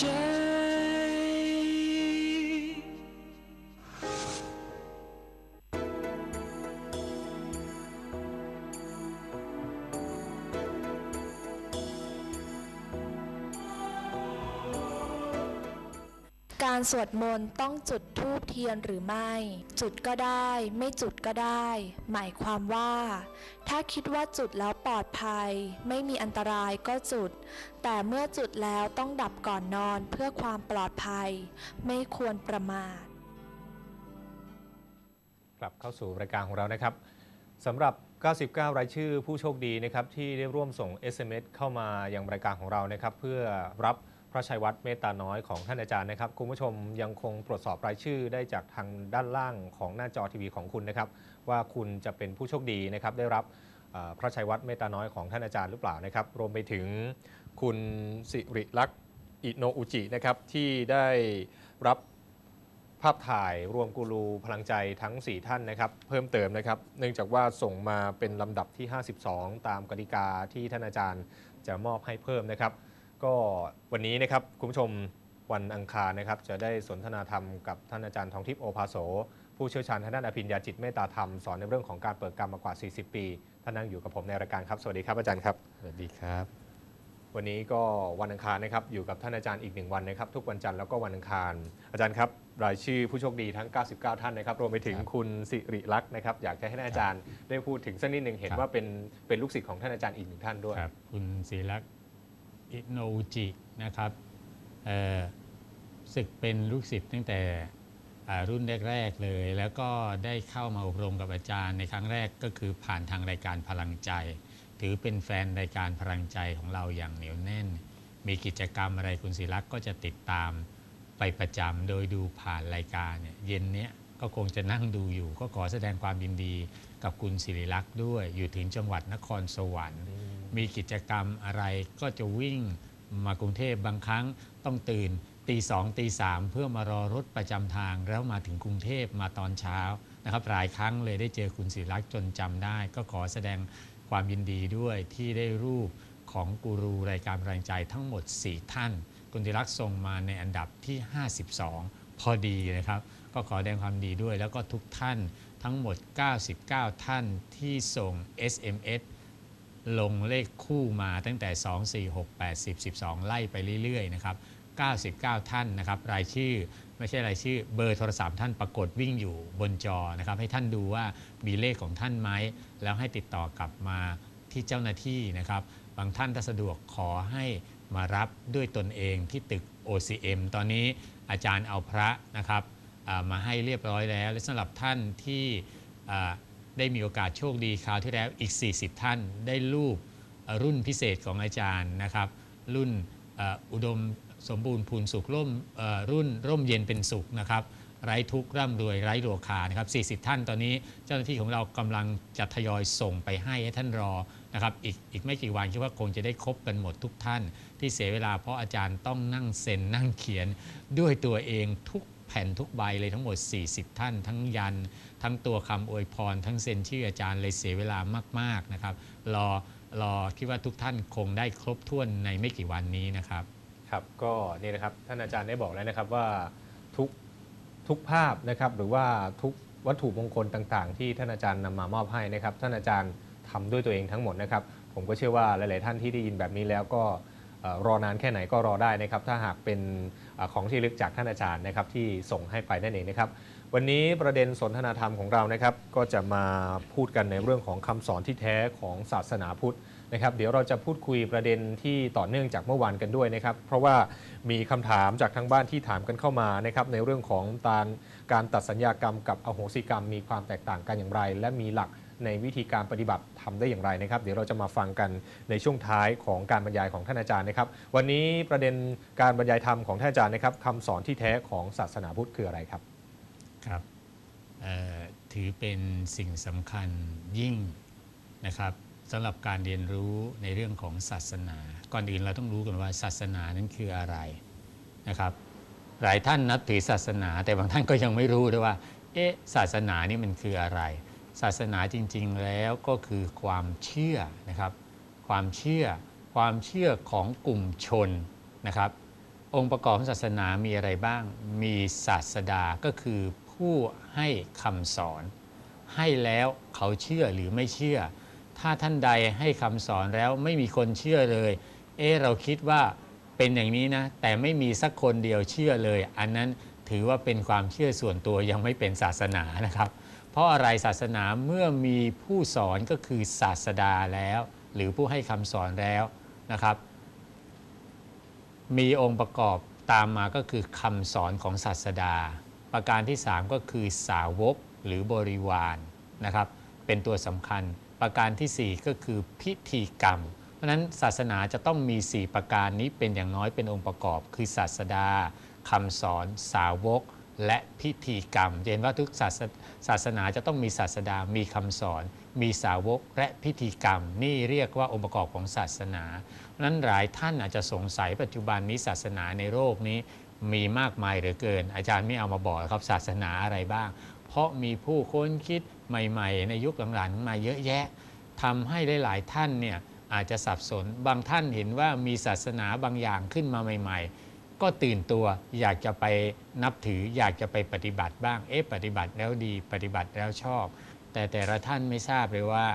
ด้ว การสวดมนต์ต้องจุดธูปเทียนหรือไม่ จุดก็ได้ ไม่จุดก็ได้ หมายความว่า ถ้าคิดว่าจุดแล้วปลอดภัย ไม่มีอันตรายก็จุด แต่เมื่อจุดแล้วต้องดับก่อนนอนเพื่อความปลอดภัย ไม่ควรประมาท กลับเข้าสู่รายการของเรานะครับสำหรับ 99 รายชื่อผู้โชคดีนะครับที่ได้ร่วมส่ง SMS เข้ามายังรายการของเรานะครับเพื่อรับ พระชัยวัฒน์เมตตาน้อยของท่านอาจารย์นะครับ คุณผู้ชมยังคงตรวจสอบรายชื่อได้จากทางด้านล่างของหน้าจอทีวีของคุณนะครับ ว่าคุณจะเป็นผู้โชคดีนะครับ ได้รับพระชัยวัฒน์เมตตาน้อยของท่านอาจารย์หรือเปล่านะครับ รวมไปถึงคุณสิริลักษณ์อิโนอุจินะครับที่ได้รับภาพถ่ายรวมกูรูพลังใจทั้ง 4 ท่านนะครับ เพิ่มเติมนะครับ เนื่องจากว่าส่งมาเป็นลำดับที่ 52 ตามกติกาที่ท่านอาจารย์จะมอบให้เพิ่มนะครับ ก็วันนี้นะครับคุณผู้ชมวันอังคารนะครับจะได้สนทนาธรรมกับท่านอาจารย์ทองทิพย์โอภาโส ผู้เชี่ยวชาญทางด้านอภิญญาจิตเมตตาธรรม สอนในเรื่องของการเปิดกรรมมากว่า 40 ปีท่านนั่งอยู่กับผมในรายการครับสวัสดีครับอาจารย์ครับสวัสดีครับ วันนี้ก็วันอังคารนะครับอยู่กับท่านอาจารย์อีกหนึ่งวันนะครับทุกวันจันทร์แล้วก็วันอังคาร อาจารย์ครับรายชื่อผู้โชคดีทั้ง 99 ท่านนะครับรวมไปถึงครับคุณสิริลักษณ์นะครับอยากจะให้ท่านอาจารย์ได้พูดถึงสักนิดหนึ่งเห็นครับว่าเป็นเป็นลูกศิษย์ของท่านอาจารย์อีกหนึ่งท่านด้วย ครับ คุณศิลักษ์ อิโนจินะครับศึกเป็นลูกศิษย์ตั้งแต่รุ่นแรก ๆ เลย แล้วก็ได้เข้ามาอบรมกับอาจารย์ในครั้งแรกก็คือผ่านทางรายการพลังใจ ถือเป็นแฟนรายการพลังใจของเราอย่างเหนียวแน่น มีกิจกรรมอะไรคุณศิลักษ์ก็จะติดตามไปประจำโดยดูผ่านรายการเนี่ยเย็นเนี้ยก็คงจะนั่งดูอยู่ ก็ขอแสดงความยินดีกับคุณศิริลักษ์ด้วยอยู่ถึงจังหวัดนครสวรรค์ มีกิจกรรมอะไร ก็จะวิ่งมากรุงเทพบางครั้งต้องตื่นตีสองตีสามเพื่อมารอรถประจำทาง แล้วมาถึงกรุงเทพมาตอนเช้านะครับหลายครั้งเลยได้เจอคุณศิริลักษ์จนจำได้ ก็ขอแสดงความยินดีด้วยที่ได้รูปของกูรูรายการพลังใจทั้งหมด 4 ท่าน คุณศิริลักษ์ส่งมาในอันดับที่ 52 พอดีนะครับ ก็ขอแสดงความดีด้วย แล้วก็ทุกท่านทั้งหมด 99 ท่านที่ส่ง SMS ลงเลขคู่มาตั้งแต่ 2 4 6 8 10 12 ไล่ไปเรื่อยๆนะครับ99 ท่านนะครับรายชื่อไม่ใช่รายชื่อเบอร์โทรศัพท์ท่านปรากฏวิ่งอยู่บนจอนะครับให้ท่านดูว่ามีเลขของท่านไหมแล้วให้ติดต่อกลับมาที่เจ้าหน้าที่นะครับ บางท่านถ้าสะดวกขอให้มารับด้วยตนเองที่ตึก OCM ตอนนี้อาจารย์เอาพระนะครับมาให้เรียบร้อยแล้วและสำหรับท่านที่ ได้มีโอกาสโชคดีคราวที่แล้วอีก 40 ท่านได้รูปรุ่นพิเศษของอาจารย์นะครับ รุ่นอุดมสมบูรณ์พูนสุขร่มรุ่นร่มเย็นเป็นสุขนะครับไร้ทุกข์ร่ำรวยไร้โรคานะครับ 40 ท่านตอนนี้เจ้าหน้าที่ของเรากำลังจะทยอยส่งไปให้ให้ท่านรอนะครับอีกอีกไม่กี่วันคิดว่าคงจะได้ครบกันหมดทุกท่าน ที่เสียเวลาเพราะอาจารย์ต้องนั่งเซ็นนั่งเขียนด้วยตัวเองทุก แผ่นทุกใบเลยทั้งหมด 40 ท่าน ทั้งยัน ทั้งตัวคำอวยพร ทั้งเซ็นชื่ออาจารย์เลยเสียเวลามาก ๆ นะครับ รอรอคิดว่าทุกท่านคงได้ครบถ้วนในไม่กี่วันนี้นะครับ ครับก็นี่นะครับท่านอาจารย์ได้บอกแล้วนะครับว่าทุกทุกภาพนะครับหรือว่าทุกวัตถุมงคลต่างๆ ที่ท่านอาจารย์นำมามอบให้นะครับ ท่านอาจารย์ทำด้วยตัวเองทั้งหมดนะครับ ผมก็เชื่อว่าหลาย ๆ ท่านที่ได้ยินแบบนี้แล้วก็รอนานแค่ไหนก็รอได้นะครับ ถ้าหากเป็น ของที่ลึกจากท่านอาจารย์นะครับที่ส่งให้ไปนั่นเองนะครับวันนี้ประเด็นสนทนาธรรมของเรานะครับก็จะมาพูดกันในเรื่องของคำสอนที่แท้ของศาสนาพุทธนะครับเดี๋ยวเราจะพูดคุยประเด็นที่ต่อเนื่องจากเมื่อวานกันด้วยนะครับ เพราะว่ามีคำถามจากทางบ้านที่ถามกันเข้ามานะครับในเรื่องของการการตัดสัญญากรรมกับอโหสิกรรม มีความแตกต่างกันอย่างไร และมีหลัก ในวิธีการปฏิบัติทำได้อย่างไรนะครับ เดี๋ยวเราจะมาฟังกันในช่วงท้ายของการบรรยายของท่านอาจารย์นะครับ วันนี้ประเด็นการบรรยายธรรมของท่านอาจารย์นะครับคำสอนที่แท้ของศาสนาพุทธคืออะไรครับครับถือเป็นสิ่งสำคัญยิ่งนะครับสำหรับการเรียนรู้ในเรื่องของศาสนา ก่อนอื่นเราต้องรู้กันว่าศาสนานั้นคืออะไรนะครับ หลายท่านนับถือศาสนา แต่บางท่านก็ยังไม่รู้ด้วยว่า เอ๊ะศาสนานี่มันคืออะไร ศาสนาจริง ๆ แล้วก็คือความเชื่อนะครับ ความเชื่อความเชื่อของกลุ่มชนนะครับ องค์ประกอบของศาสนามีอะไรบ้าง มีศาสดาก็คือผู้ให้คำสอน ให้แล้วเขาเชื่อหรือไม่เชื่อ ถ้าท่านใดให้คำสอนแล้วไม่มีคนเชื่อเลย เอ๊เราคิดว่าเป็นอย่างนี้นะ แต่ไม่มีสักคนเดียวเชื่อเลย อันนั้นถือว่าเป็นความเชื่อส่วนตัวยังไม่เป็นศาสนานะครับ เพราะอะไรศาสนาเมื่อมีผู้สอนก็คือศาสดาแล้ว หรือผู้ให้คำสอนแล้วนะครับ มีองค์ประกอบตามมาก็คือคำสอนของศาสดา ประการที่ 3 ก็คือสาวกหรือบริวารนะครับ เป็นตัวสำคัญ ประการทีสี่4 ก็คือพิธีกรรม เพราะฉะนั้นศาสนาจะต้องมี 4 ประการนี้เป็นอย่างน้อยเป็นองค์ประกอบ คือศาสดาคำสอนสาวก และพิธีกรรมเห็นว่าทุกศาสศาสนาจะต้องมีศาสดา มีคำสอน มีสาวกและพิธีกรรม นี่เรียกว่าองค์ประกอบของศาสนาเพราะนั้นหลายท่านอาจจะสงสัยปัจจุบันนี้ศาสนาในโลกนี้มีมากมายเหลือเกิน อาจารย์ไม่เอามาบอกครับศาสนาอะไรบ้าง เพราะมีผู้ค้นคิดใหม่ ๆ ในยุคหลังๆมาเยอะแยะทำให้หลายๆท่านเนี่ยอาจจะสับสน บางท่านเห็นว่ามีศาสนาบางอย่างขึ้นมาใหม่ ๆ ก็ตื่นตัวอยากจะไปนับถืออยากจะไปปฏิบัติบ้างเอ๊ะปฏิบัติแล้วดีปฏิบัติแล้วชอบ แต่แต่ละท่านไม่ทราบเลยว่า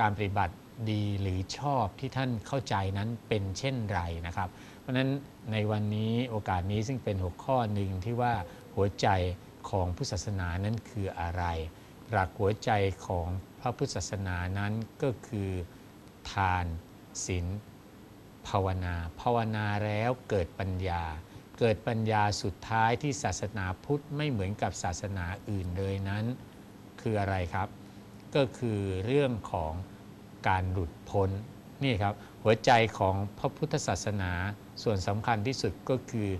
การปฏิบัติดีหรือชอบที่ท่านเข้าใจนั้นเป็นเช่นไรนะครับ เพราะฉะนั้นในวันนี้โอกาสนี้ซึ่งเป็นหัวข้อหนึ่งที่ว่าหัวใจของพุทธศาสนานั้นคืออะไร หลักหัวใจของพระพุทธศาสนานั้นก็คือทานศีลภาวนา ภาวนาแล้วเกิดปัญญา เกิดปัญญาสุดท้ายที่ศาสนาพุทธไม่เหมือนกับศาสนาอื่นเลยนั้น คืออะไรครับ ก็คือเรื่องของการหลุดพ้นนี่ครับหัวใจของพระพุทธศาสนาส่วนสำคัญที่สุดก็คือ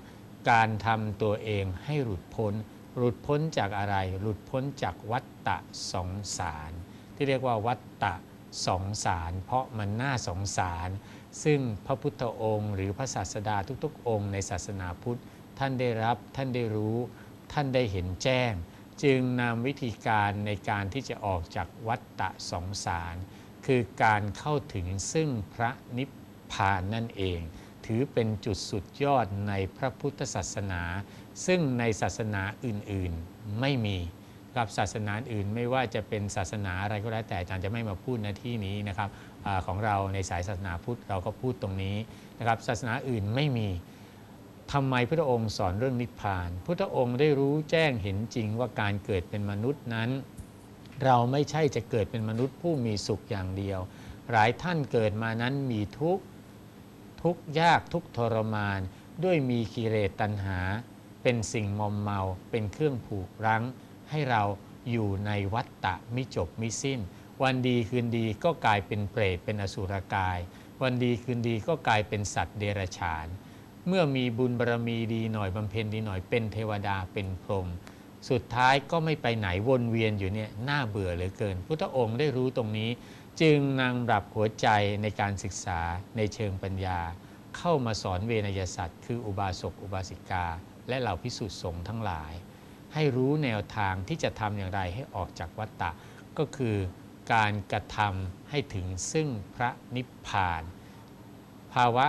การทำตัวเองให้หลุดพ้น หลุดพ้นจากอะไร หลุดพ้นจากวัฏฏะสองสาร ที่เรียกว่าวัฏฏะสองสาร เพราะมันน่าสงสาร ซึ่งพระพุทธองค์ หรือพระศาสดาทุกๆ องค์ในศาสนาพุทธ ท่านได้รับท่านได้รู้ ท่านได้เห็นแจ้ง จึงนำวิธีการในการที่จะออกจากวัฏฏะสองสาร คือการเข้าถึงซึ่งพระนิพพานนั่นเอง ถือเป็นจุดสุดยอดในพระพุทธศาสนา ซึ่งในศาสนาอื่นๆไม่มีกับศาสนาอื่นไม่ว่าจะเป็นศาสนาอะไรก็แล้วแต่อาจารย์จะไม่มาพูดในที่นี้นะครับ ของเราในสายศาสนาพุทธเราก็พูดตรงนี้นะครับศาสนาอื่นไม่มีทำไมพระองค์สอนเรื่องนิพพานพระองค์ได้รู้แจ้งเห็นจริงว่าการเกิดเป็นมนุษย์นั้น เราไม่ใช่จะเกิดเป็นมนุษย์ผู้มีสุขอย่างเดียว หลายท่านเกิดมานั้นมีทุกข์ทุกยากทุกทรมาน ด้วยมีกิเลสตัณหา เป็นสิ่งมอมเมา เป็นเครื่องผูกรั้ง ให้เราอยู่ในวัฏฏะมิจบมิสิ้น วันดีคืนดีก็กลายเป็นเปรตเป็นอสุรกาย วันดีคืนดีก็กลายเป็นสัตว์เดรัจฉาน เมื่อมีบุญบารมีดีหน่อยบำเพ็ญดีหน่อยเป็นเทวดาเป็นพรหมสุดท้ายก็ไม่ไปไหนวนเวียนอยู่เนี่ยน่าเบื่อเหลือเกิน พุทธองค์ได้รู้ตรงนี้ จึงนำรับหัวใจในการศึกษาในเชิงปัญญา เข้ามาสอนเวนยสัตว์คืออุบาสกอุบาสิกา และเหล่าพิสุทธิสงฆ์ทั้งหลาย ให้รู้แนวทางที่จะทำอย่างไรให้ออกจากวัฏฏะก็คือ การกระทำให้ถึงซึ่งพระนิพพาน ภาวะ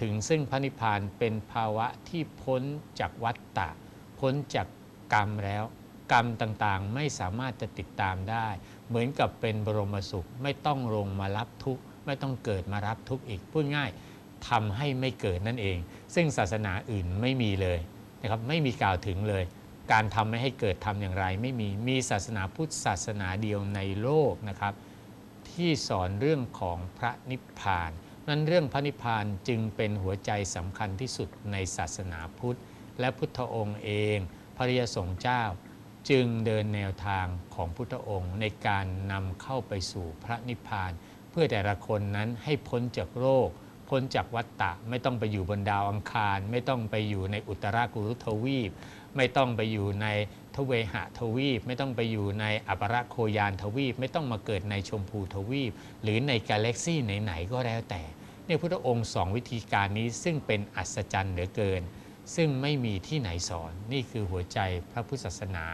ถึงซึ่งพระนิพพานเป็นภาวะที่พ้นจากวัฏฏะ พ้นจากกรรมแล้ว กรรมต่างๆไม่สามารถจะติดตามได้ เหมือนกับเป็นบรมสุข ไม่ต้องลงมารับทุกข์ไม่ต้องเกิดมารับทุกข์อีกพูดง่ายทำให้ไม่เกิดนั่นเอง ซึ่งศาสนาอื่นไม่มีเลยนะครับไม่มีกล่าวถึงเลย การทำไม่ให้เกิดทำอย่างไร ไม่มีมีศาสนาพุทธศาสนาเดียวในโลกนะครับ ที่สอนเรื่องของพระนิพพานนั้นเรื่องพระนิพพานจึงเป็นหัวใจสำคัญที่สุดในศาสนาพุทธ และพุทธองค์เอง พระริยสงฆ์เจ้า จึงเดินแนวทางของพุทธองค์ในการนำเข้าไปสู่พระนิพพาน เพื่อแต่ละคนนั้นให้พ้นจากโรค พ้นจากวัฏฏะไม่ต้องไปอยู่บนดาวอังคาร ไม่ต้องไปอยู่ในอุตรากุรุทวีป ไม่ต้องไปอยู่ในทเวหะทวีป ไม่ต้องไปอยู่ในอัปรโคยานทวีป ไม่ต้องมาเกิดในชมพูทวีป หรือในกาแล็กซี่ไหนๆก็แล้วแต่เนี่ยพุทธองค์สองวิธีการนี้ซึ่งเป็นอัศจรรย์เหลือเกิน ซึ่งไม่มีที่ไหนสอนนี่คือหัวใจพระพุทธศาสนา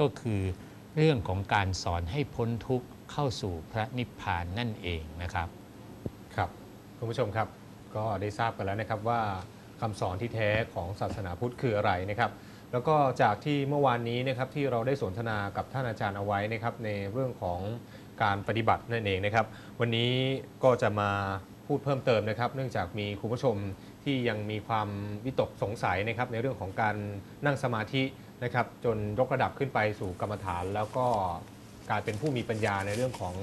ก็คือเรื่องของการสอนให้พ้นทุกข์เข้าสู่พระนิพพานนั่นเองนะครับ ครับคุณผู้ชมครับ ก็ได้ทราบกันแล้วนะครับว่าคำสอนที่แท้ของศาสนาพุทธคืออะไรนะครับ แล้วก็จากที่เมื่อวานนี้นะครับที่เราได้สนทนากับท่านอาจารย์เอาไว้นะครับในเรื่องของการปฏิบัตินั่นเองนะครับ วันนี้ก็จะมาพูดเพิ่มเติมนะครับ เนื่องจากมีคุณผู้ชมที่ยังมีความวิตกสงสัยนะครับในเรื่องของการนั่งสมาธินะครับจนยกระดับขึ้นไปสู่กรรมฐาน แล้วก็กายเป็นผู้มีปัญญาในเรื่องของ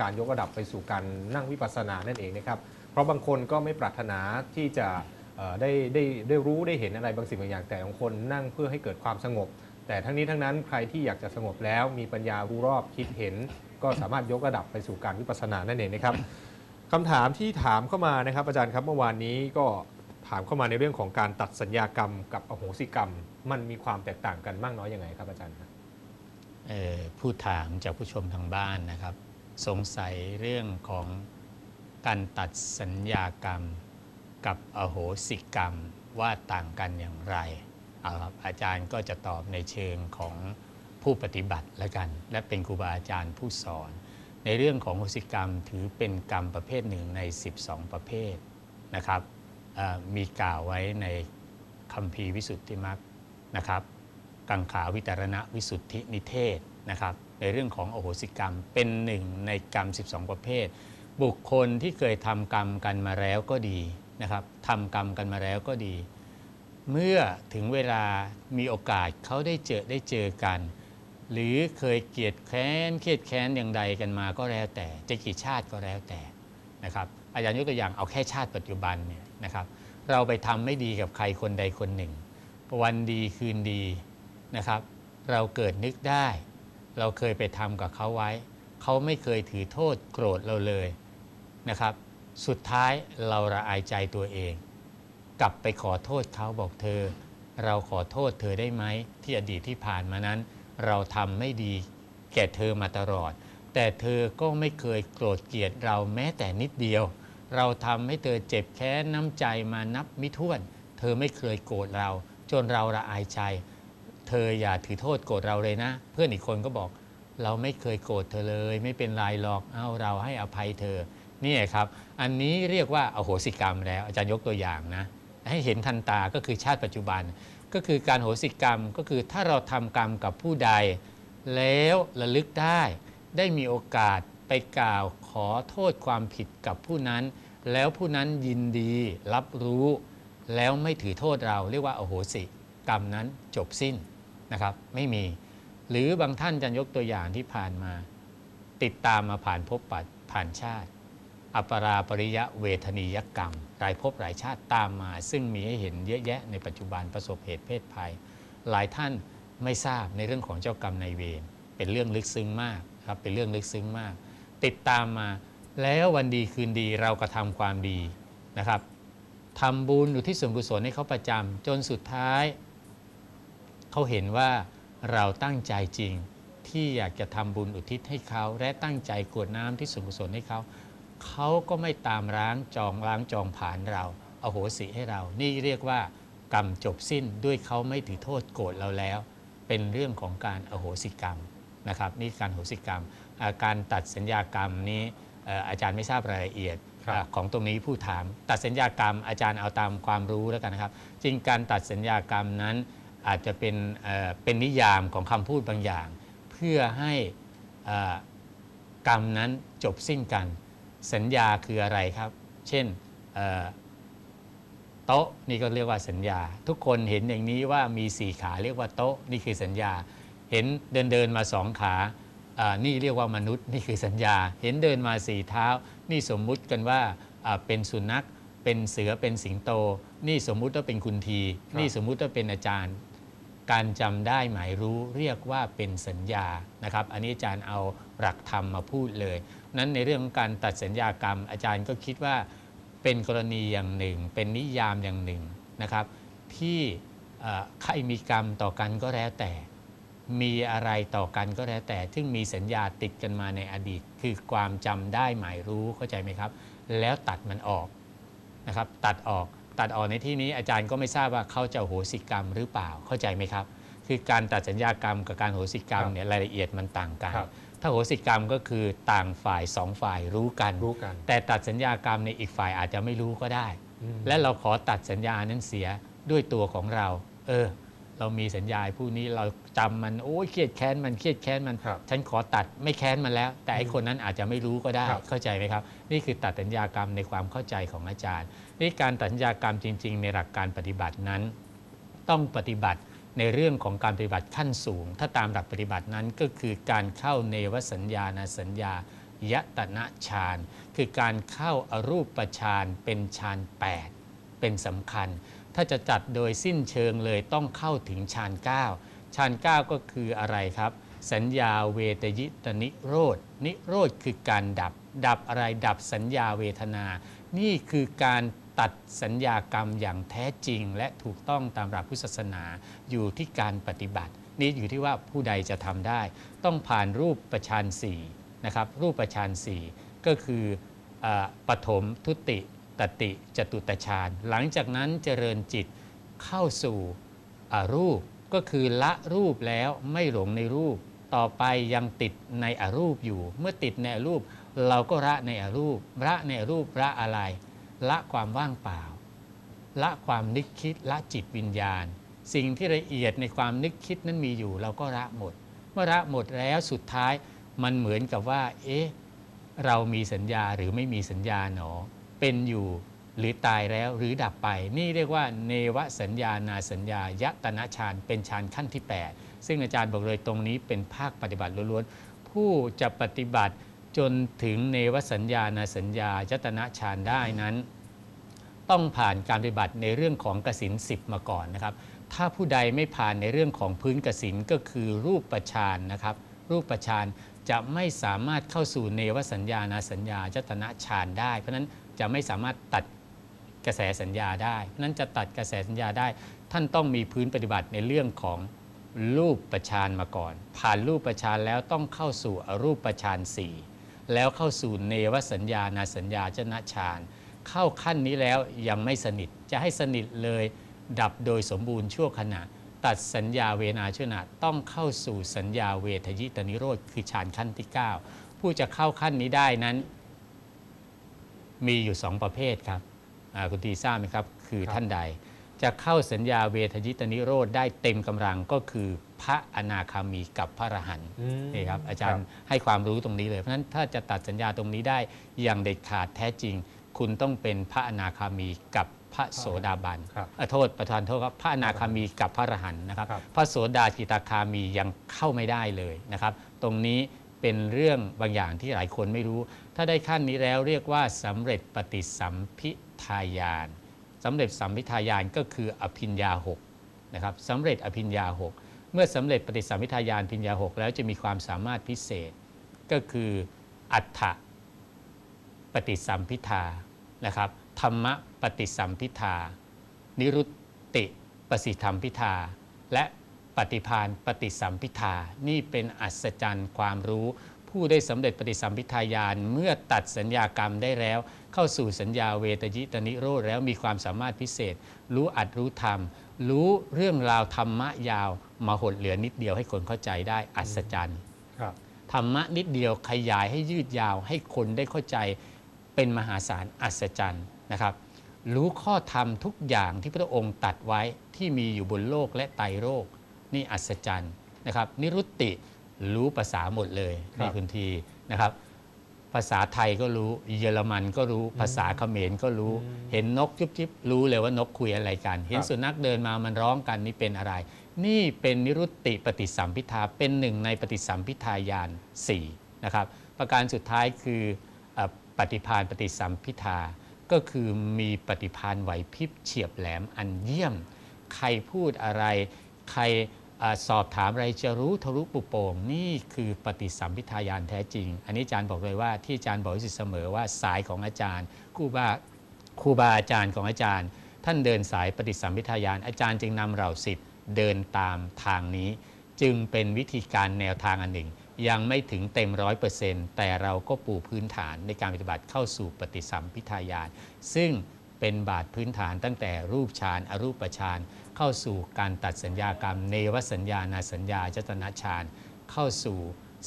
การยกระดับไปสู่การนั่งวิปัสสนานั่นเองนะครับ เพราะบางคนก็ไม่ปรารถนาที่จะได้ได้ได้รู้ได้เห็นอะไรบางสิ่งบางอย่างแต่บางคนนั่งเพื่อให้เกิดความสงบ แต่ทั้งนี้ทั้งนั้นใครที่อยากจะสงบแล้วมีปัญญารู้รอบคิดเห็น ก็สามารถยกระดับไปสู่การวิปัสสนานั่นเองนะครับคำถามที่ถามเข้ามานะครับ อาจารย์ครับเมื่อวานนี้ก็ถามเข้ามาในเรื่องของการตัดสัญญากรรมกับอโหสิกรรม มันมีความแตกต่างกันมากน้อยยังไงครับอาจารย์ครับผู้ถามจากผู้ชมทางบ้านนะครับ สงสัยเรื่องของ การตัดสัญญากรรมกับอโหสิกรรมว่าต่างกันอย่างไรเอาครับอาจารย์ก็จะตอบในเชิงของผู้ปฏิบัติแล้วกัน และเป็นครูบาอาจารย์ผู้สอน ในเรื่องของอโหสิกรรมถือเป็นกรรมประเภทหนึ่งใน 12 ประเภทนะครับมีกล่าวไว้ในคัมภีวิสุทธิมรรคนะครับกังขาวิตรณวิสุทธินิเทศนะครับในเรื่องของโอโหสิกรรมเป็นหนึ่งในกรรม 12 ประเภท บุคคลที่เคยทำกรรมกันมาแล้วก็ดีนะครับทำกรรมกันมาแล้วก็ดี เมื่อถึงเวลามีโอกาสเขาได้เจอได้เจอกัน หรือเคยเกลียดแค้นเครียดแค้นอย่างใดกันมาก็แล้วแต่จะกี่ชาติก็แล้วแต่นะครับอาจารย์ยกตัวอย่างเอาแค่ชาติปัจจุบันเนี่ยนะครับ เราไปทำไม่ดีกับใครคนใดคนหนึ่ง วันดีคืนดีนะครับ เราเกิดนึกได้ เราเคยไปทำกับเขาไว้ เขาไม่เคยถือโทษโกรธเราเลย นะครับ สุดท้ายเราระอายใจตัวเอง กลับไปขอโทษเขาบอกเธอ เราขอโทษเธอได้ไหมที่อดีตที่ผ่านมานั้น เราทำไม่ดี แก่เธอมาตลอด แต่เธอก็ไม่เคยโกรธเกลียดเราแม้แต่นิดเดียว เราทำให้เธอเจ็บแค้นน้ำใจมานับมิถ้วน เธอไม่เคยโกรธเรา จนเราระอายใจ เธออย่าถือโทษโกรธเราเลยนะ เพื่อนอีกคนก็บอกเราไม่เคยโกรธเธอเลย ไม่เป็นไรหรอก เอาเราให้อภัยเธอ นี่ครับ อันนี้เรียกว่าอโหสิกรรมแล้วอาจารย์ยกตัวอย่างนะ ให้เห็นทันตาก็คือชาติปัจจุบัน ก็คือการโหสิกรรมก็คือถ้าเราทำกรรมกับผู้ใด แล้วระลึกได้ ได้มีโอกาสไปกล่าวขอโทษความผิดกับผู้นั้น แล้วผู้นั้นยินดีรับรู้ แล้วไม่ถือโทษเราเรียกว่าอโหสิกรรมนั้นจบสิ้นนะครับ ไม่มี หรือบางท่านจะยกตัวอย่างที่ผ่านมา ติดตามมาผ่านภพปัดผ่านชาติ อัปราปริยะเวทนียกรรมรายภพหลายชาติตามมา ซึ่งมีให้เห็นเยอะแยะในปัจจุบันประสบเหตุเพศภัย หลายท่านไม่ทราบในเรื่องของเจ้ากรรมนายเวรเป็นเรื่องลึกซึ้งมากครับเป็นเรื่องลึกซึ้งมาก ติดตามมา แล้ววันดีคืนดีเรากระทำความดีนะครับทำบุญอุทิศส่วนกุศลให้เขาประจำจนสุดท้าย เขาเห็นว่าเราตั้งใจจริงที่อยากจะทำบุญอุทิศให้เขา และตั้งใจกรวดน้ำที่ส่วนกุศลให้เขา เขาก็ไม่ตามร้างจองล้างจองผ่านเราเอาโหสิให้เรา นี่เรียกว่ากรรมจบสิ้นด้วยเขาไม่ถือโทษโกรธเราแล้ว เป็นเรื่องของการอโหสิกรรมนะครับนี่การโหสิกรรมอ่าการตัดสัญญากรรมนี้เอ่ออาจารย์ไม่ทราบรายละเอียดครับอ่าของตรงนี้ผู้ถาม ตัดสัญญากรรมอาจารย์เอาตามความรู้แล้วกันนะครับ จริงการตัดสัญญากรรมนั้นอาจจะเป็นเอ่อเป็นนิยามของคำพูดบางอย่าง เพื่อให้เอ่อกรรมนั้นจบสิ้นกัน สัญญาคืออะไรครับ เช่นเอ่อโต๊ะนี่ก็เรียกว่าสัญญา ทุกคนเห็นอย่างนี้ว่ามีสี่ขาเรียกว่าโต๊ะนี่คือสัญญา เห็นเดินเดินมาสองขาอ่านี่เรียกว่ามนุษย์นี่คือสัญญา เห็นเดินมาสี่เท้า นี่สมมุติกันว่าอ่าเป็นสุนัข เป็นเสือเป็นสิงโต นี่สมมุติว่าเป็นคุณทีครับนี่สมมุติว่าเป็นอาจารย์ การจำได้หมายรู้เรียกว่าเป็นสัญญานะครับ อันนี้อาจารย์เอาหลักธรรมมาพูดเลย นั้นในเรื่องของการตัดสัญญากรรม อาจารย์ก็คิดว่าเป็นกรณีอย่างหนึ่ง เป็นนิยามอย่างหนึ่งนะครับ ที่ใครมีกรรมต่อกันก็แล้วแต่ มีอะไรต่อกันก็แล้วแต่ ซึ่งมีสัญญาติดกันมาในอดีต คือความจำได้หมายรู้เข้าใจไหมครับ แล้วตัดมันออกนะครับ ตัดออกตัดออกในที่นี้อาจารย์ก็ไม่ทราบว่าเขาจะโหสิกรรมหรือเปล่าเข้าใจไหมครับ คือการตัดสัญญากรรมกับการโหสิกรรมเนี่ยรายละเอียดมันต่างกัน ถ้าโหสิกรรมก็คือต่างฝ่ายสองฝ่ายรู้กัน รู้กัน แต่ตัดสัญญากรรมในยอีกฝ่ายอาจจะไม่รู้ก็ได้อืมและเราขอตัดสัญญานั้นเสียด้วยตัวของเรา เออ เรามีสัญญาผู้นี้เราจำมันโอ้ยเครียดแค้นมันเครียดแค้นมันครับฉันขอตัดไม่แค้นมันแล้ว แต่ไอคนนั้นอาจจะไม่รู้ก็ได้ครับเข้าใจไหมครับ นี่คือตัดสัญญากรรมในความเข้าใจของอาจารย์นี่การตัดสัญญากรรมจริง ๆ ในหลักการปฏิบัตินั้น ต้องปฏิบัติ ในเรื่องของการปฏิบัติขั้นสูง ถ้าตามหลักปฏิบัตินั้นก็คือการเข้าเนวสัญญาณสัญญายตนะฌานคือการเข้าอรูปฌานเป็นฌาน8 เป็นสำคัญ ถ้าจะจัดโดยสิ้นเชิงเลยต้องเข้าถึงฌาน9ฌาน9 ก็คืออะไรครับ สัญญาเวทยิตนิโรธนิโรธคือการดับ ดับอะไรดับสัญญาเวทนา นี่คือการตัดสัญญากรรมอย่างแท้จริง และถูกต้องตามหลักพุทธศาสนาอยู่ที่การปฏิบัติ นี่อยู่ที่ว่าผู้ใดจะทำได้ ต้องผ่านรูปประชานสี่นะครับรูปประชานสี่ก็คืออปฐมทุติตติจตุตฌานหลังจากนั้นเจริญจิตเข้าสู่รูปก็คือละรูปแล้วไม่หลงในรูป ต่อไปยังติดในอรูปอยู่ เมื่อติดในอรูป เราก็ละในอรูปละในอรูปละอะไร ละความว่างเปล่า ละความนึกคิดละจิตวิญญาณ สิ่งที่ละเอียดในความนึกคิดนั้นมีอยู่ เราก็ละหมด เมื่อละหมดแล้วสุดท้ายมันเหมือนกับว่า เอ๊ะเรามีสัญญาหรือไม่มีสัญญาหนอ เป็นอยู่หรือตายแล้วหรือดับไป นี่เรียกว่า เนวสัญญานาสัญญายตนะฌานเป็นฌานขั้นที่ 8 ซึ่งอาจารย์บอกเลยตรงนี้เป็นภาคปฏิบัติล้วนๆผู้จะปฏิบัติ จนถึงเนวสัญญานาสัญญายตนะฌานได้นั้น ต้องผ่านการปฏิบัติในเรื่องของกสินสิบมาก่อนนะครับ ถ้าผู้ใดไม่ผ่านในเรื่องของพื้นกสินก็คือรูปประชานนะครับ รูปประชานจะไม่สามารถเข้าสู่เนวสัญญานาสัญญาจตนะฌานได้ เพราะนั้นจะไม่สามารถตัดกระแสสัญญาได้เพราะฉะนั้นจะตัดกระแสสัญญาได้ ท่านต้องมีพื้นปฏิบัติในเรื่องของรูปประชานมาก่อน ผ่านรูปประชานแล้วต้องเข้าสู่อรูปประชานสี่ แล้วเข้าสู่เนวสัญญานาสัญญาจตนะฌานเข้าขั้นนี้แล้วยังไม่สนิทจะให้สนิทเลย ดับโดยสมบูรณ์ชั่วขณะ ตัดสัญญาเวนาชั่วขณะต้องเข้าสู่สัญญาเวทยิตนิโรธคือฌานขั้นที่ 9 ผู้จะเข้าขั้นนี้ได้นั้น มีอยู่สองประเภทครับอ่าคุณทีทราบไหมครับ คือครับท่านใด จะเข้าสัญญาเวทยิตนิโรธได้เต็มกำลังก็คือพระอนาคามีกับพระอรหันต์อืมนี่ครับอาจารย์ให้ความรู้ตรงนี้เลย เพราะฉะนั้นถ้าจะตัดสัญญาตรงนี้ได้อย่างเด็ดขาดแท้จริง คุณต้องเป็นพระอนาคามีกับพระโสดาบันครับเอ่อโทษประธานโทษครับพระอนาคามีกับพระอรหันต์นะครับครับพระโสดากิตาคามียังเข้าไม่ได้เลยนะครับ ตรงนี้เป็นเรื่องบางอย่างที่หลายคนไม่รู้ ถ้าได้ขั้นนี้แล้วเรียกว่าสำเร็จปฏิสัมพิทายาน สำเร็จสัมพิทายานก็คืออภิญญาหกนะครับสำเร็จอภิญญาหกเมื่อสำเร็จปฏิสัมพิทายานอภิญญาหกแล้วจะมีความสามารถพิเศษ ก็คืออัฏฐปฏิสัมพิทานะครับธรรมปฏิสัมพิทา นิรุตติปสิธรรมพิทา และปฏิพานปฏิสัมพิทา นี่เป็นอัศจรรย์ความรู้ ผู้ได้สำเร็จปฏิสัมพิทายานเมื่อตัดสัญญากรรมได้แล้ว เข้าสู่สัญญาเวทยิตนิโรธแล้วมีความสามารถพิเศษ รู้อัดรู้ธรรม รู้เรื่องราวธรรมะยาว มาหดเหลือนิดเดียวให้คนเข้าใจได้อัศจรรย์ครับธรรมะนิดเดียวขยายให้ยืดยาวให้คนได้เข้าใจเป็นมหาศาลอัศจรรย์นะครับ รู้ข้อธรรมทุกอย่างที่พระองค์ตัดไว้ที่มีอยู่บนโลกและไตรโลกนี่อัศจรรย์นะครับ นิรุตติรู้ภาษาหมดเลยครับนี่คุณทีนะครับ ภาษาไทยก็รู้ เยอรมันก็รู้ภาษาเขมรก็รู้ เห็นนกจุ๊บจิ๊บรู้เลยว่านกคุยอะไรกัน เห็นครับสุนัขเดินมามันร้องกันนี่เป็นอะไร นี่เป็นนิรุตติปฏิสัมพิทาเป็นหนึ่งในปฏิสัมพิทายาน4นะครับประการสุดท้ายคือเอ่อปฏิพานปฏิสัมพิทาก็คือมีปฏิพานไหวพริบเฉียบแหลมอันเยี่ยม ใครพูดอะไร ใครเออ สอบถามอะไรจะรู้ทะลุปุโป่งนี่คือปฏิสัมพิทายานแท้จริง อันนี้อาจารย์บอกเลยว่าที่อาจารย์บอกอยู่เสมอว่าสายของอาจารย์ครูบาครูบาอาจารย์ของอาจารย์ ท่านเดินสายปฏิสัมพิทายาน อาจารย์จึงนำเราสิทธิ์เดินตามทางนี้ จึงเป็นวิธีการแนวทางอันหนึ่ง ยังไม่ถึงเต็มร้อยเปอร์เซ็นต์แต่เราก็ปูพื้นฐานในการปฏิบัติเข้าสู่ปฏิสัมพิทายาน ซึ่งเป็นบาทพื้นฐานตั้งแต่รูปฌานอรูปฌาน เข้าสู่การตัดสัญญากรรม เนวสัญญานาสัญญาจตนาฌานเข้าสู่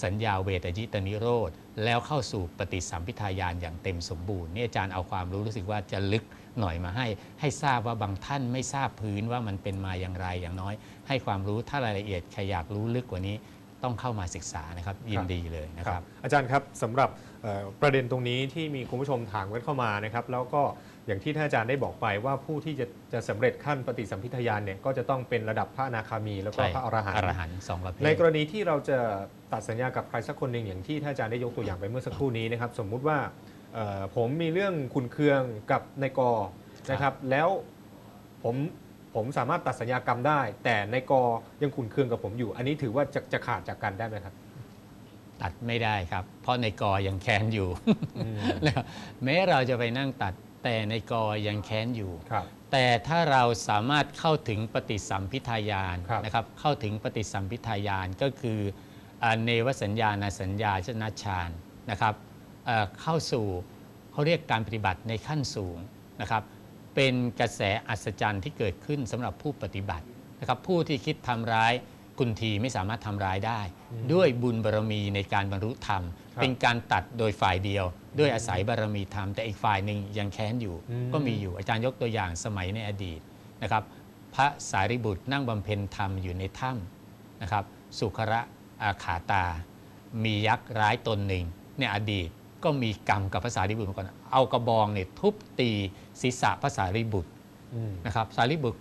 สัญญาเวทยิตนิโรธ แล้วเข้าสู่ปฏิสัมพิทายานอย่างเต็มสมบูรณ์นี่อาจารย์เอาความรู้รู้สึกว่าจะลึกหน่อยมาให้ ให้ทราบว่าบางท่านไม่ทราบพื้นว่ามันเป็นมาอย่างไรอย่างน้อย ให้ความรู้ถ้ารายละเอียดใครอยากรู้ลึกกว่านี้ ต้องเข้ามาศึกษานะครับยินดีเลยนะคครัรับบอาจารย์ครับสำหรับเอ่อประเด็นตรงนี้ที่มีคุณผู้ชมถามกันเข้ามานะครับแล้วก็อย่างที่ท่านอาจารย์ได้บอกไปว่าผู้ที่จะจะสำเร็จขั้นปฏิสัมพิทายานเนี่ยก็จะต้องเป็นระดับพระอนาคามี แล้วก็ใช่พระอรหันอต์รหันต์สองประเภทในกรณีที่เราจะตัดสัญญากับใครสักคนหนึ่งอย่างที่ท่านอาจารย์ได้ยกตัวอย่างไปเมื่อสักครู่นี้นะครับสมมุติว่าเอ่อผมมีเรื่องขุนเคืองกับนายกนะครับแล้วผม ผมสามารถตัดสัญญากรรมได้ แต่นายกยังขุนเคืองกับผมอยู่ อันนี้ถือว่าจะจะขาดจากกันได้ไหมครับ ตัดไม่ได้ครับ เพราะในกอยังแค้นอยู่อืมนะครับแม้เราจะไปนั่งตัดแต่ในกอยังแค้นอยู่ครับแต่ถ้าเราสามารถเข้าถึงปฏิสัมพิทายานครับนะครับเข้าถึงปฏิสัมพิทายานก็คืออ่าเนวสัญญาณสัญญาชนะฌานนะครับเอ่อเข้าสู่เขาเรียกการปฏิบัติในขั้นสูงนะครับ เป็นกระแสอัศจรรย์ที่เกิดขึ้นสำหรับผู้ปฏิบัตินะครับผู้ที่คิดทำร้ายกุนทีไม่สามารถทำร้ายได้อืมด้วยบุญบารมีในการบรรลุธรรมครับเป็นการตัดโดยฝ่ายเดียว ด้วยอาศัยบารมีธรรมแต่อีกฝ่ายหนึ่งยังแค้นอยู่อืมก็มีอยู่อาจารย์ยกตัวอย่างสมัยในอดีตนะครับพระสารีบุตรนั่งบำเพ็ญธรรมอยู่ในถ้ำนะครับสุขระอาขาตา มียักษ์ร้ายตนหนึ่งในอดีต ก็มีกรรมกับพระสารีบุตรมาก่อนเอากระบองเนี่ยทุบตีศีรษะพระสารีบุตรอืมนะครับสารีบุตร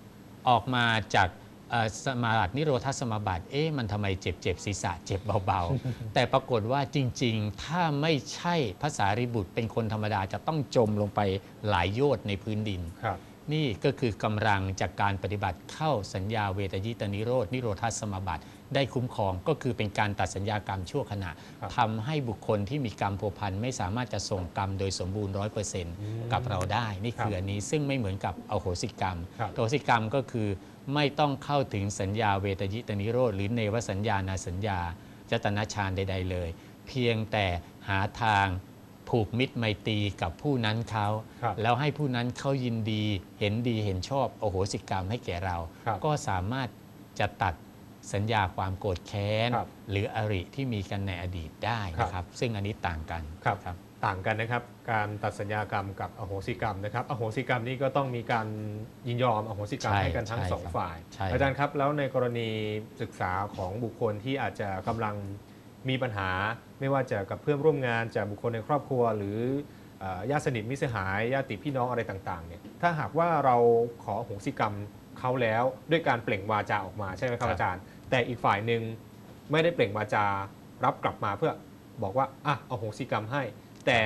ออกมาจากเอ่อสมาบัตินิโรธสมาบัติเอ๊ะมันทำไมเจ็บเจ็บศีรษะเจ็บเบาๆ แต่ปรากฏว่าจริงๆ ถ้าไม่ใช่พระสารีบุตรเป็นคนธรรมดาจะต้องจมลงไปหลายโยชน์ในพื้นดินครับนี่ก็คือกำลังจากการปฏิบัติเข้าสัญญาเวทยิตนิโรธนิโรธาสมาบัติ ได้คุ้มครองก็คือเป็นการตัดสัญญากรรมชั่วขณะครับทำให้บุคคลที่มีกรรมพัวพันไม่สามารถจะส่งกรรมโดยสมบูรณ์ร้อยเปอร์เซ็นต์มกับเราได้ นี่คือครับอันนี้ซึ่งไม่เหมือนกับอโหสิกรรมครับอโหสิกรรมก็คือไม่ต้องเข้าถึงสัญญาเวทยิตนิโรธหรือเนวสัญญานาสัญญาจตนาฌานใด ๆ เลย เพียงแต่หาทางผูกมิตรไมตรีกับผู้นั้นเขาครับแล้วให้ผู้นั้นเขายินดี เห็นดีเห็นชอบโอโหสิกรรมให้แก่เราครับก็สามารถจะตัด สัญญาความโกรธแค้น ครับหรืออริที่มีกันในอดีตได้นะคครัรับบซึ่งอันนี้ต่างกันครับ ครับ ต่างกันนะครับ การตัดสัญญากรรมกับอโหสิกรรมนะครับ อโหสิกรรมนี่ก็ต้องมีการยินยอมอโหสิกรรมใช่ให้กันทั้งใช่สองครับฝ่าย ใช่ อาจารย์ครับ แล้วในกรณีศึกษาของบุคคลที่อาจจะกำลังมีปัญหา ไม่ว่าจะกับเพื่อนร่วมงานจากบุคคลในครอบครัว หรือเอ่อญาติสนิทมิตรสหายญาติพี่น้องอะไรต่างๆเนี่ยถ้าหากว่าเราขออโหสิกรรมเขาแล้วด้วยการเปล่งวาจาออกมาใช่ไหมครับครับ อาจารย์ แต่อีกฝ่ายหนึ่งไม่ได้เปล่งวาจารับกลับมาเพื่อบอกว่าอะเอโหสิกรรมให้ แต่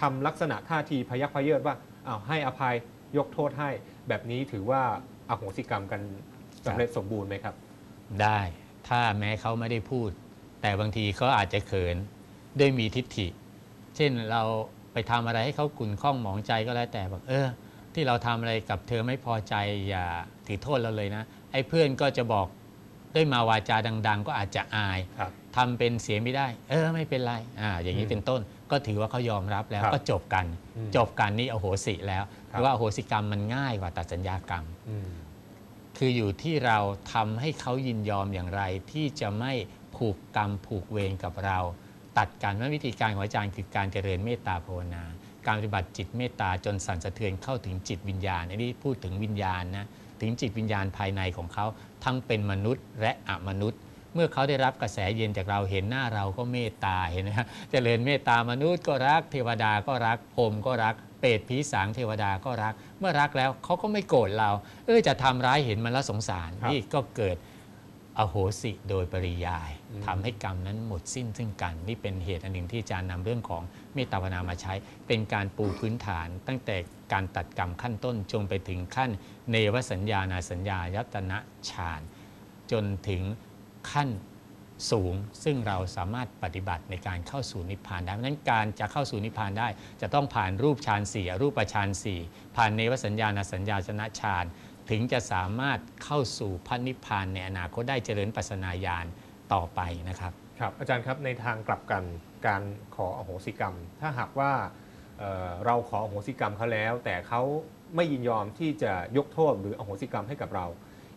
ทำลักษณะท่าทีพยักพเยิดว่าอ้าวให้อภัยยกโทษให้ แบบนี้ถือว่าอโหสิกรรมกันสำเร็จสมบูรณ์ไหมครับ ได้ถ้าแม้เขาไม่ได้พูด แต่บางทีเขาอาจจะเขินด้วยมีทิฏฐิ เช่นเราไปทำอะไรให้เขากุนข้องหมองใจก็แล้วแต่บอกเออ ที่เราทำอะไรกับเธอไม่พอใจอย่าถือโทษเราเลยนะไอ้เพื่อนก็จะบอก ด้วยมาวาจาดัง ๆ ก็อาจจะอายครับ ทำเป็นเสียไม่ได้ เออไม่เป็นไรอ่าอย่างนี้อืมเป็นต้น ก็ถือว่าเขายอมรับแล้วครับก็จบกัน อืมจบกันนี่อโหสิแล้วคเพรับราะว่าอโหสิกรรมมันง่ายกว่าตัดสัญญากรรม อืม คืออยู่ที่เราทำให้เขายินยอมอย่างไร ที่จะไม่ผูกกรรมผูกเวรกับเรา ตัดกันว่าวิธีการของอาจารย์คือการเจริญเมตตาภาวนา การปฏิบัติจิตเมตตาจนสั่นสะเทือนเข้าถึงจิตวิญญาณอันนี้พูดถึงวิญญาณนะ ถึงจิตวิญญาณภายในของเขา ทั้งเป็นมนุษย์และอมนุษย์ เมื่อเขาได้รับกระแสเย็นจากเราเห็นหน้าเราก็เมตตาเห็นไหมฮะเจริญเมตตามนุษย์ก็รักเทวดาก็รักพรหมก็รักเปรตผีสางเทวดาก็รัก เมื่อรักแล้วเขาก็ไม่โกรธเรา เออจะทำร้ายเห็นมันแล้วสงสารครับนี่ก็เกิด อโหสิโดยปริยายอืมทำให้กรรมนั้นหมดสิ้นซึ่งกัน นี่เป็นเหตุอันหนึ่งที่อาจารย์นำเรื่องของเมตตาภาวนามาใช้ เป็นการปูพื้นฐาน ตั้งแต่การตัดกรรมขั้นต้นจงไปถึงขั้น เนวสัญญานาสัญญายตนะฌานจนถึงขั้นสูง ซึ่งเราสามารถปฏิบัติในการเข้าสู่นิพพานได้เพราะฉะนั้นการจะเข้าสู่นิพพานได้ จะต้องผ่านรูปฌานสี่อรูปฌานสี่ผ่านเนวสัญญาณสัญญาชนะฌาน ถึงจะสามารถเข้าสู่พระนิพพานในอนาคตได้เจริญปัสสนาญาณต่อไปนะครับครับ อาจารย์ครับในทางกลับกันการขออโหสิกรรม ถ้าหากว่าเอ่อเราขออโหสิกรรมเขาแล้ว แต่เขาไม่ยินยอมที่จะยกโทษหรืออโหสิกรรมให้กับเรา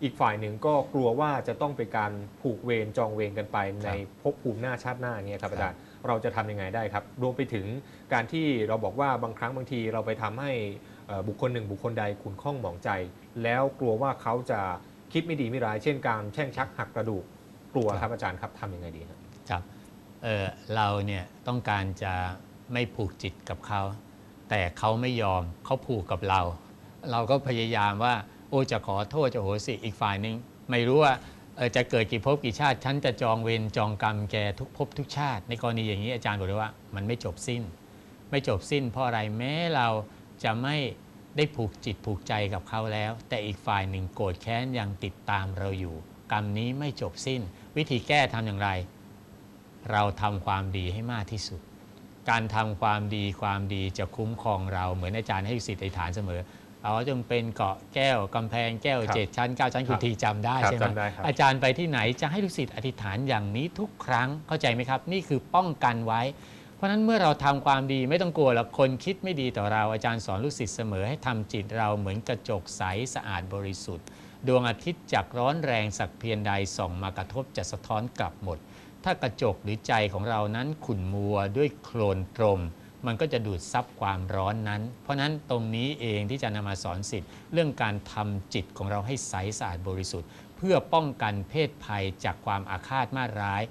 อีกฝ่ายหนึ่งก็กลัวว่าจะต้องเป็นการผูกเวรจองเวรกันไปในภพภูมิหน้าชาติหน้าเนี่ยครับอาจารย์เราจะทำยังไงได้ครับ รวมไปถึงการที่เราบอกว่าบางครั้งบางทีเราไปทำให้เอ่อ บุคคลหนึ่งบุคคลใดขุนข้องหมองใจ แล้วกลัวว่าเขาจะคิดไม่ดีไม่ร้าย เช่นการแช่งชักหักกระดูกกลัวครับอาจารย์ครับทำยังไงดีครับครับเอ่อเราเนี่ยต้องการจะไม่ผูกจิตกับเขา แต่เขาไม่ยอมเขาผูกกับเรา เราก็พยายามว่า โอ้จะขอโทษจะโหสิอีกฝ่ายหนึ่งไม่รู้ว่าเอ่อจะเกิดกี่ภพกี่ชาติ ฉันจะจองเวรจองกรรมแกทุกภพทุกชาติ ในกรณีอย่างนี้อาจารย์บอกเลยว่า มันไม่จบสิ้น ไม่จบสิ้นเพราะอะไรแม้เรา จะไม่ได้ผูกจิตผูกใจกับเขาแล้ว แต่อีกฝ่ายหนึ่งโกรธแค้นยังติดตามเราอยู่ กรรมนี้ไม่จบสิ้น วิธีแก้ทำอย่างไร เราทำความดีให้มากที่สุด การทำความดีความดีจะคุ้มครองเราเหมือนอาจารย์ให้สิทธิอธิษฐานเสมอเอาจงเป็นเกาะแก้วกำแพงแก้วครับเจ็ดชั้นเก้าชั้นคุณครับทีจำได้ครับใช่ไหมจำได้ครับอาจารย์ไปที่ไหนจะให้ลูกศิษย์อธิษฐานอย่างนี้ทุกครั้งเข้าใจไหมครับ นี่คือป้องกันไว้เพ ราะฉะนั้นเมื่อเราทำความดีไม่ต้องกลัวหรอกคนคิดไม่ดีต่อเราอาจารย์สอนลูกศิษย์เสมอให้ทำจิตเราเหมือนกระจกใสสะอาดบริสุทธิ์ ดวงอาทิตย์จากร้อนแรงสักเพียงใดส่องมากระทบจะสะท้อนกลับหมด ถ้ากระจกหรือใจของเรานั้นขุ่นมัวด้วยโคลนตรม มันก็จะดูดซับความร้อนนั้น เพราะฉะนั้นตรงนี้เองที่จะนำมาสอนสิทธิ์เรื่องการทำจิตของเราให้ใสสะอาดบริสุทธิ์ เพื่อป้องกันเพศภัยจากความอาฆาตมาร้าย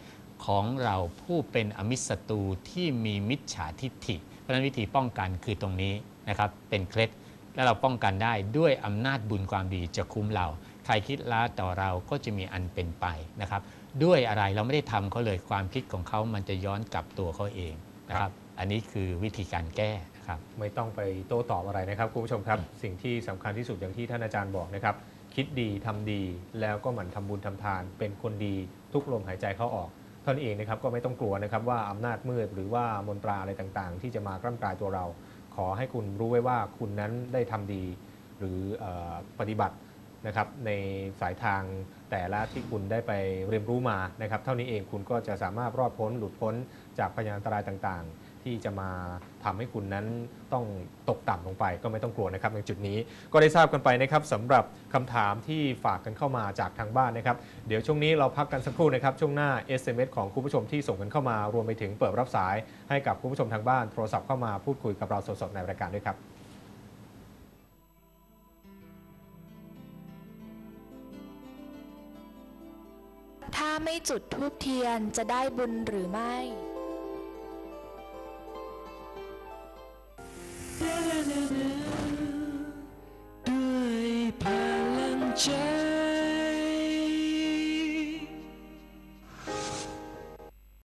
ของเราผู้เป็นอมิตรศัตรูที่มีมิจฉาทิฏฐิ เพราะฉะนั้นวิธีป้องกันคือตรงนี้นะครับเป็นเคล็ดและเราป้องกันได้ด้วยอำนาจบุญความดีจะคุ้มเรา ใครคิดร้ายต่อเราก็จะมีอันเป็นไปนะครับ ด้วยอะไรเราไม่ได้ทำเขาเลยความคิดของเขามันจะย้อนกลับตัวเขาเองนะครับอันนี้คือวิธีการแก้นะครับไม่ต้องไปโต้ตอบอะไรนะครับคุณผู้ชมครับ สิ่งที่สำคัญที่สุดอย่างที่ท่านอาจารย์บอกนะครับ คิดดีทำดีแล้วก็หมั่นทำบุญทำทาน เป็นคนดีทุกลมหายใจเข้าออก ท่านั้นเองนะครับก็ไม่ต้องกลัวนะครับว่าอำนาจมืดหรือว่ามนตราอะไรต่างๆ ที่จะมากล้ำกลายตัวเรา ขอให้คุณรู้ไว้ว่าคุณนั้นได้ทำดี หรือเออปฏิบัตินะครับในสายทางแต่ละที่คุณได้ไปเรียนรู้มานะครับ เท่านี้เองคุณก็จะสามารถรอดพ้นหลุดพ้นจากพยานอันตรายต่างๆ ที่จะมาทำให้คุณนั้นต้องตกต่ำลงไปก็ไม่ต้องกลัวนะครับในจุดนี้ก็ได้ทราบกันไปนะครับสำหรับคำถามที่ฝากกันเข้ามาจากทางบ้านนะครับ เดี๋ยวช่วงนี้เราพักกันสักครู่นะครับ ช่วงหน้า SMS ของคุณผู้ชมที่ส่งกันเข้ามารวมไปถึงเปิดรับสายให้กับคุณผู้ชมทางบ้านโทรศัพท์เข้ามาพูดคุยกับเราสดๆในรายการด้วยครับถ้าไม่จุดธูปเทียนจะได้บุญหรือไม่ Đưa palang trái.